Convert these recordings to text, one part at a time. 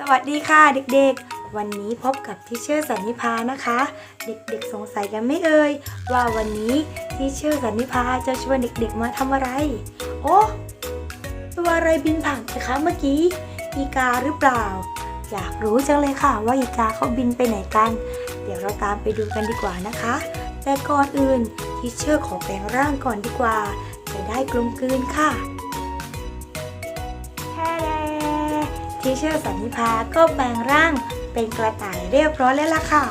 สวัสดีค่ะเด็กๆ วันนี้พบกับทิเชอร์สันนิพานะคะ เด็กๆสงสัยกันไม่เอ่ยว่าวันนี้ทิเชอร์สันนิพาจะชวนเด็กๆมาทำอะไร โอ้ตัวอะไรบินผ่านไปคะเมื่อกี้ อีกาหรือเปล่า อยากรู้จังเลยค่ะว่าอีกาเขาบินไปไหนกัน เดี๋ยวเราตามไปดูกันดีกว่านะคะ แต่ก่อนอื่นทิเชอร์ขอแปลงร่างก่อนดีกว่า จะได้กลมกลืนค่ะ ทีเชอร์สันนิพาก็แปลงร่างเป็นกระต่ายเรียบร้อยแล้วล่ะค่ะ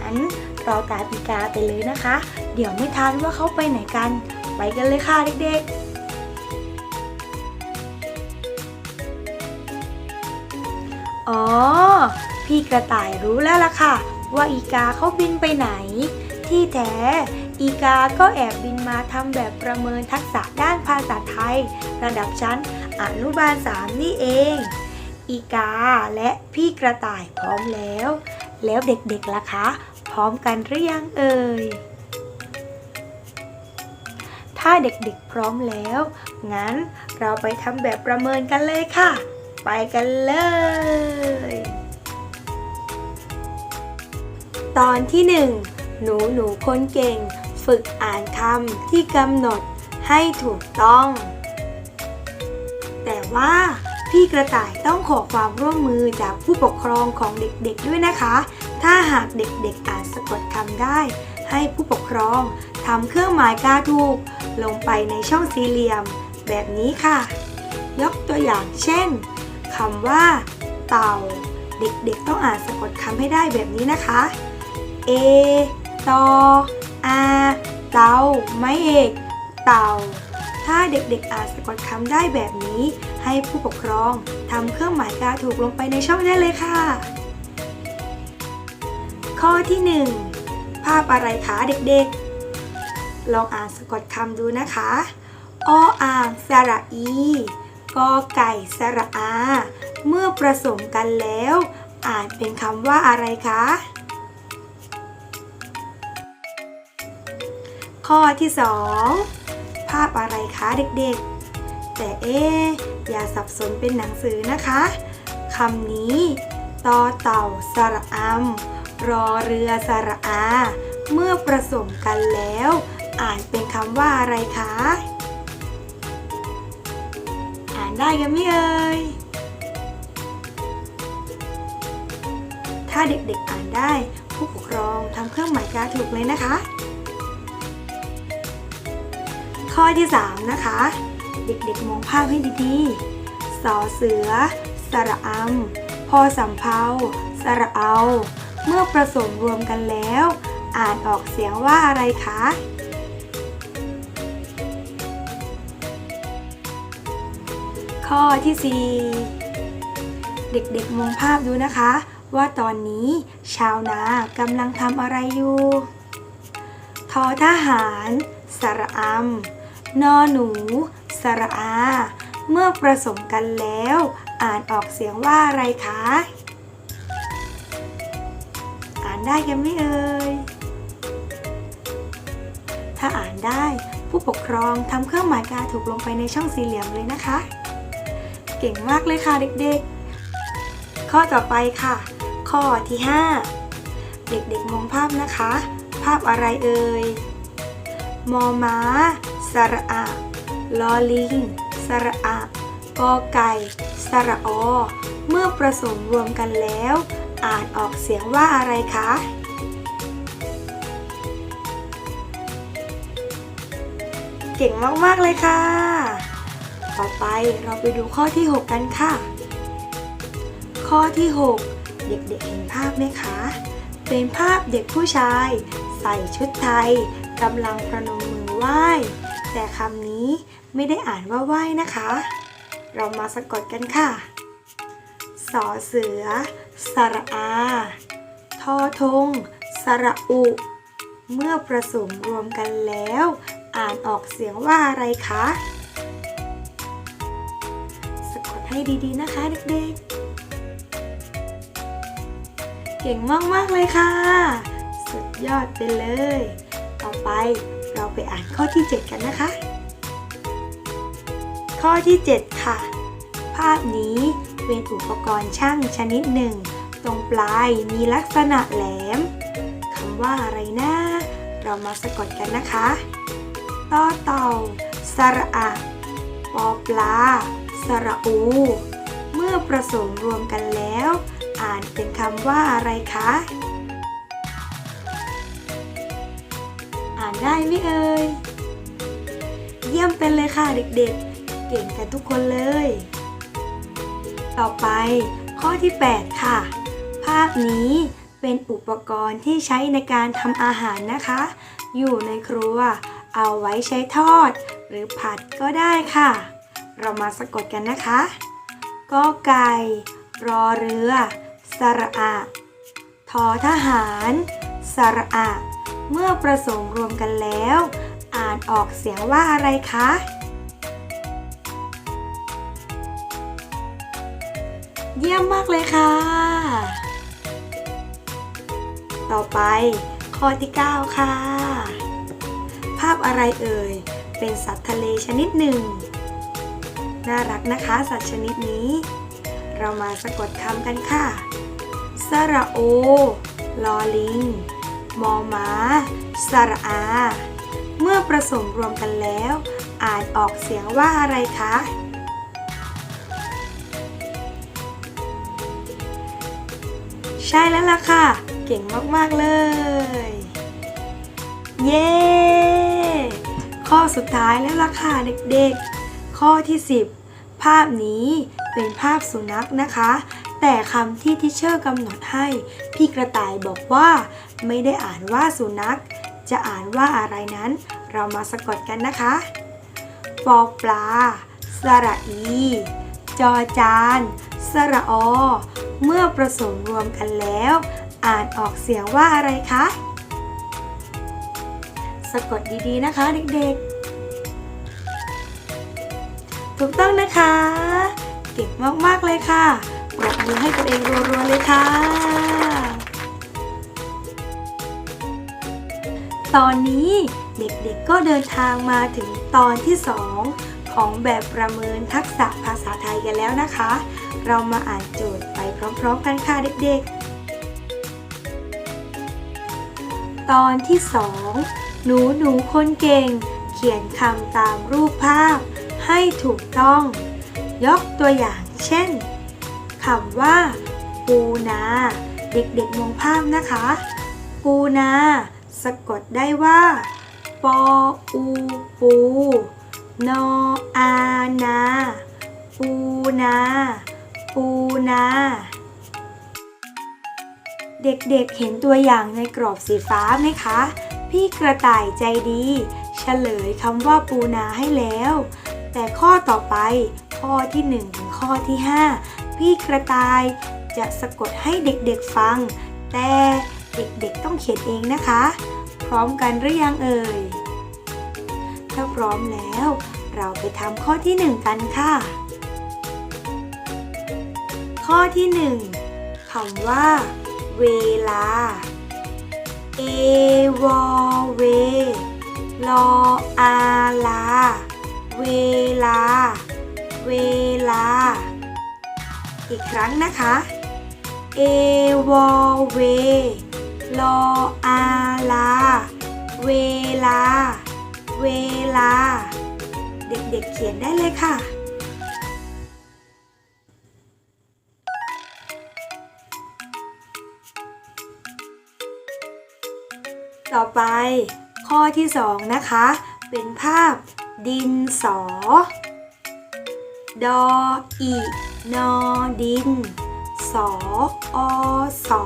งั้นเราตามปีกาไปเลยนะคะ เดี๋ยวไม่ทันว่าเขาไปไหนกัน ไปกันเลยค่ะเด็กๆอ๋อ พี่กระต่ายรู้แล้วล่ะค่ะ ว่าอีกาเขาบินไปไหน ที่แท้อีกาก็แอบบินมาทำแบบประเมินทักษะด้านภาษาไทย ระดับชั้นอนุบาล3นี่เอง อีกา และพี่กระต่ายพร้อมแล้ว แล้วเด็กๆล่ะคะ พร้อมกันหรือยังเอ่ย ถ้าเด็กๆพร้อมแล้ว งั้นเราไปทำแบบประเมินกันเลยค่ะ ไปกันเลย ตอนที่หนึ่งหนูหนูคนเก่ง ฝึกอ่านคำที่กำหนดให้ถูกต้อง แต่ว่า พี่กระต่ายต้องขอความร่วมมือจากผู้ปกครองของเด็กๆด้วยนะคะ ถ้าหากเด็กๆอ่านสะกดคำได้ ให้ผู้ปกครองทำเครื่องหมายกาถูก ลงไปในช่องสี่เหลี่ยม แบบนี้ค่ะ ยกตัวอย่างเช่นคำว่า เต่า เด็กๆต้องอ่านสะกดคำให้ได้แบบนี้นะคะ เอตออาเต่าไม้เอก เต่า ถ้าเด็กๆอ่านสะกดคำได้แบบนี้ ให้ผู้ปกครองทำเครื่องหมายกาถูกลงไปในช่องได้เลยค่ะ ข้อที่ 1 ภาพอะไรคะเด็กๆ ลองอ่านสะกดคำดูนะคะออ่างสระอีกอไก่สระอา เมื่อผสมกันแล้ว อ่านเป็นคำว่าอะไรคะ ข้อที่ 2 ภาพอะไรคะเด็กๆ แต่เอ๊ะอย่าสับสนเป็นหนังสือนะคะคำนี้ต่อเต่าสระอำรอเรือสระอา เมื่อผสมกันแล้ว อ่านเป็นคำว่าอะไรคะ อ่านได้กันไหมเอ่ยถ้าเด็กๆอ่านได้ ผู้ปกครองทำเครื่องหมายกาถูกเลยนะคะ ข้อที่ 3 นะคะ เด็กๆมองภาพให้ดีๆสอเสือ สระอำพอสำเพาสระเอา เมื่อผสมรวมกันแล้ว อ่านออกเสียงว่าอะไรคะข้อที่ 4 เด็กๆมองภาพดูนะคะ ว่าตอนนี้ชาวนากำลังทำอะไรอยู่ ทอทหาร สระอำ นอหนู สระอา เมื่อผสมกันแล้ว อ่านออกเสียงว่าอะไรคะ อ่านได้กันไหมเอ่ย ถ้าอ่านได้ผู้ปกครองทำเครื่องหมายกาถูกลงไปในช่องสี่เหลี่ยมเลยนะคะ เก่งมากเลยค่ะเด็กๆ ข้อต่อไปค่ะ ข้อที่ 5 เด็กๆมองภาพนะคะ ภาพอะไรเอ่ยมอม้า สระอะลอลิง สระอะกอไก่ สระอเมื่อผสมรวมกันแล้ว อ่านออกเสียงว่าอะไรคะ เก่งมากๆเลยค่ะ ต่อไปเราไปดูข้อที่ 6 กันค่ะ ข้อที่ 6 เด็กๆเห็นภาพไหมคะ เป็นภาพเด็กผู้ชาย ใส่ชุดไทยกำลังประนมมือไหว้ แต่คำนี้ไม่ได้อ่านว่าไหว้นะคะ เรามาสะกดกันค่ะ สอเสือ สระอาทอทง สระอุ เมื่อผสมรวมกันแล้ว อ่านออกเสียงว่าอะไรคะ สะกดให้ดีๆนะคะเด็กๆ เก่งมากๆเลยค่ะ สุดยอดไปเลย ต่อไป เราไปอ่านข้อที่ 7 กันนะคะ ข้อที่ 7 ค่ะ ภาพนี้เป็นอุปกรณ์ช่างชนิดหนึ่ง ตรงปลายมีลักษณะแหลมคำว่าอะไรนะเรามาสะกดกันนะคะต่อเต่าสระอะปอปลา สระอู เมื่อผสมรวมกันแล้ว อ่านเป็นคำว่าอะไรคะ ได้ไหมเอ่ย เยี่ยมเป็นเลยค่ะเด็กๆเก่งกันทุกคนเลย ต่อไปข้อที่ 8 ค่ะ ภาพนี้เป็นอุปกรณ์ที่ใช้ในการทำอาหารนะคะ อยู่ในครัว เอาไว้ใช้ทอด หรือผัดก็ได้ค่ะ เรามาสะกดกันนะคะกอไก่ รอเรือ สระอะทอทหาร สระอะ เมื่อผสมรวมกันแล้ว อ่านออกเสียงว่าอะไรคะ เยี่ยมมากเลยค่ะ ต่อไปข้อที่ 9 ค่ะ ภาพอะไรเอ่ย เป็นสัตว์ทะเลชนิดหนึ่ง น่ารักนะคะ สัตว์ชนิดนี้ เรามาสะกดคำกันค่ะ สระโอ ลอลิง มอม้า สระอา เมื่อผสมรวมกันแล้ว อ่านออกเสียงว่าอะไรคะ ใช่แล้วล่ะค่ะ เก่งมากๆเลย เย้ ข้อสุดท้ายแล้วล่ะค่ะเด็กๆ ข้อที่ 10 ภาพนี้เป็นภาพสุนัขนะคะ แต่คำที่ทิเชอร์กำหนดให้ พี่กระต่ายบอกว่า ไม่ได้อ่านว่าสุนัข จะอ่านว่าอะไรนั้น เรามาสะกดกันนะคะปอปลา สระอี จอจาน สระอ เมื่อผสมรวมกันแล้ว อ่านออกเสียงว่าอะไรคะ สะกดดีๆนะคะเด็กๆ ถูกต้องนะคะ เก่งมากๆเลยค่ะ ปรบมือให้ตัวเองรัวๆเลยค่ะ ตอนนี้เด็กๆก็เดินทางมาถึงตอนที่ 2 ของแบบประเมินทักษะภาษาไทยกันแล้วนะคะ เรามาอ่านโจทย์ไปพร้อมๆกันค่ะเด็กๆ ตอนที่ 2 หนูหนูคนเก่ง เขียนคำตามรูปภาพให้ถูกต้อง ยกตัวอย่างเช่น คำว่า ปูนา เด็กๆมองภาพนะคะ ปูนา สะกดได้ว่าปออูปูนออานา ปูนา ปูนา เด็กๆเห็นตัวอย่างในกรอบสีฟ้าไหมคะ พี่กระต่ายใจดี เฉลยคำว่าปูนาให้แล้ว แต่ข้อต่อไปข้อที่ 1 ถึงข้อที่ 5 พี่กระต่าย จะสะกดให้เด็กๆฟัง แต่เด็กๆต้องเขียนเองนะคะ พร้อมกันหรือยังเอ่ย ถ้าพร้อมแล้ว เราไปทำข้อที่ 1 กันค่ะ ข้อที่ 1คำว่า เวลา เอวอเวลออาลา เวลา เวลา อีกครั้งนะคะ เอวเว ลออาลา เวลา เวลา เด็กๆเขียนได้เลยค่ะต่อไปข้อที่สองนะคะ เป็นภาพดินสอ ดออี นอดิน สออสอ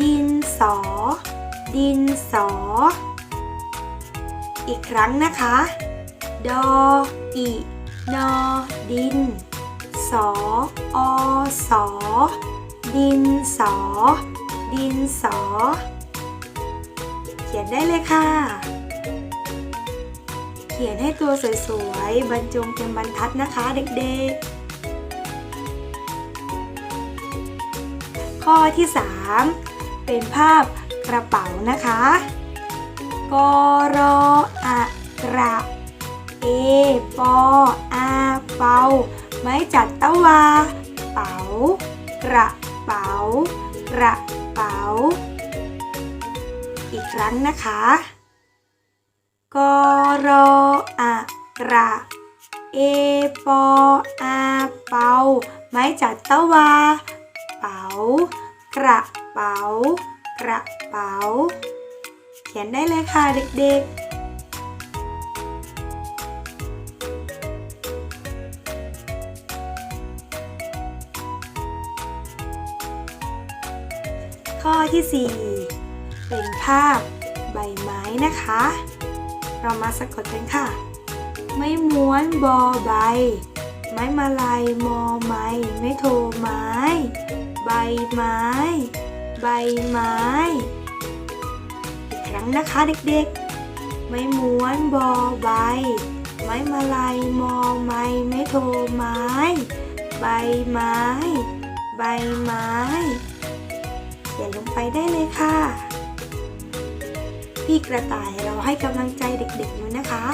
ดินสอ ดินสอ อีกครั้งนะคะ ดออีนอดิน สออสอ ดินสอ ดินสอ เขียนได้เลยค่ะ เขียนให้ตัวสวยๆ บรรจงเป็นบรรทัดนะคะเด็กๆ ข้อที่ 3 เป็นภาพกระเป๋านะคะกรออะกระเอปออาเปาไม้จัดตะวา เป๋ะกระเป๋ากระเป๋า อีกครั้งนะคะกรออะกระเอปออาเปาไม้จัดตะวา เป๋า กระเป๋า กระเป๋า เขียนได้เลยค่ะเด็กๆข้อที่ 4 เป็นภาพใบไม้นะคะ เรามาสะกดกันค่ะ ไม่ม้วนบอใบ ไม้มาลายมอไม้ไม่โทไม้ ใบไม้ ใบไม้ อีกครั้งนะคะเด็กๆ ไม่ม้วนบอใบ ไม้มาลายมอไม้ไม่โทไม้ ใบไม้ ใบไม้เขียนลงไปได้เลยค่ะ พี่กระต่ายเราให้กำลังใจเด็กๆอยู่นะคะ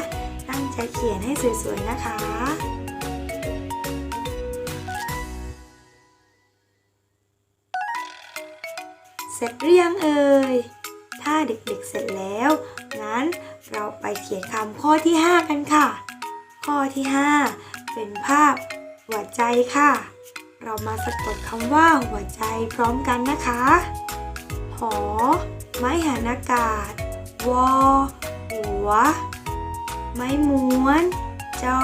ตั้งใจเขียนให้สวยๆนะคะ ร็จหรือยังเอ่ย ถ้าเด็กๆเสร็จแล้ว งั้นเราไปเขียนคำข้อที่ 5 กันค่ะ ข้อที่ 5 เป็นภาพหัวใจค่ะ เรามาสะกดคำว่าหัวใจพร้อมกันนะคะ หอ ไม้หันอากาศ วอ หัว ไม้ม้วน จอ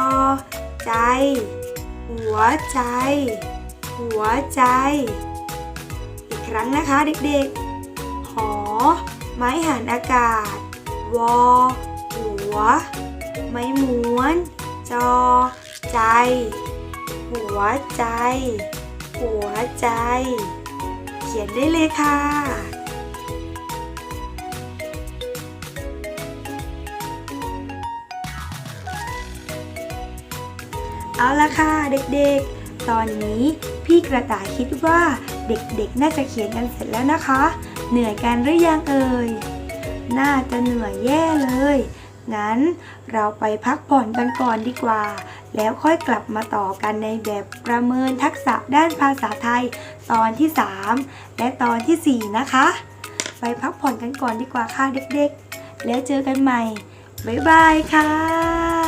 ใจ หัวใจ หัวใจ ครั้งนะคะเด็กๆ หอ ไม้หันอากาศ วอ หัว ไม้ม้วน จอ ใจ หัวใจ หัวใจ เขียนได้เลยค่ะเอาละค่ะเด็กๆ ตอนนี้พี่กระต่ายคิดว่า เด็กๆ น่าจะเขียนกันเสร็จแล้วนะคะ เหนื่อยกันหรือยังเอ่ย น่าจะเหนื่อยแย่เลย งั้นเราไปพักผ่อนกันก่อนดีกว่า แล้วค่อยกลับมาต่อกันในแบบประเมินทักษะด้านภาษาไทยตอนที่ 3 และตอนทีสี่4 นะคะ ไปพักผ่อนกันก่อนดีกว่าค่ะเด็กๆ แล้วเจอกันใหม่ บ๊ายบายค่ะ